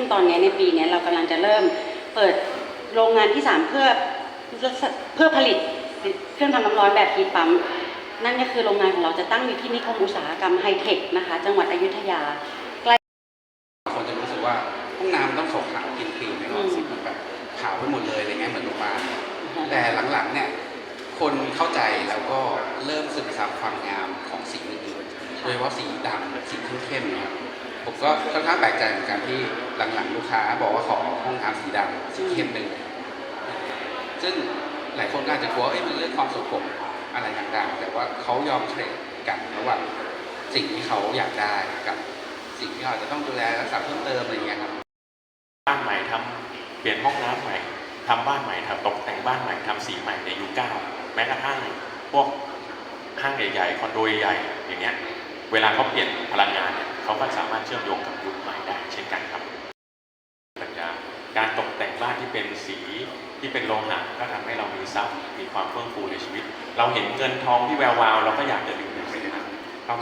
งตอนนี้ในปีนี้เรากำลังจะเริ่มเปิดโรงงานที่ 3 เพื่อเพื่อผลิตเครื่องทำน้ำร้อนแบบฮีทปั๊มนั่นก็คือโรงงานของเราจะตั้งอยู่ที่นิคมอุตสาหกรรมไฮเทคนะคะ จังหวัดอยุธยา ใกล้คนจะรู้สึกว่าห้องน้ำต้องขาวๆคลีนไม่หรอกสิมันแบบขาวไปหมดเลยอะไรเงี้ยเหมือนโรงพยาบาลแต่หลังๆเนี่ยคนเข้าใจแล้วก็เริ่มซึมซับความงามของสีอื่นๆโดยเฉพาะสีดำสีเข้มๆเนี่ยครับ ผมก็ค่อนข้างแปลกใจเหมือนกันที่หลังๆลูกค้าบอกว่าขอห้องน้ำสีดำสีเข้มไปเลยซึ่งหลายคนก็อาจจะกลัวเอ้ยมันเรื่องความสกปรกอะไรต่างๆ แต่ว่าเขายอมเทรดกันระหว่างสิ่งที่เขาอยากได้กับสิ่งที่เขาจะต้องดูแลรักษาเพิ่มเติมอะไรอย่างเงี้ยครับบ้านใหม่ทำเปลี่ยนห้องน้ำใหม่ทำบ้านใหม่ทำตกแต่งบ้านใหม่ทำสีใหม่ในยุคเก้าแม้กระทั่งพวกห้างใหญ่ๆคอนโดใหญ่ๆอย่างเงี้ย เวลาเขาเปลี่ยนพลังงานเนี่ยเขา ก็สามารถเชื่อมโยงกับยุคใหม่ได้เช่นกันครับปัญญาการตกแต่งบ้านที่เป็นสีที่เป็นโลหะก็ทำให้เรามีทรัพย์มีความเฟื่องฟูในชีวิต เราเห็นเงินทองที่แวววาวเราก็อยากจะดึง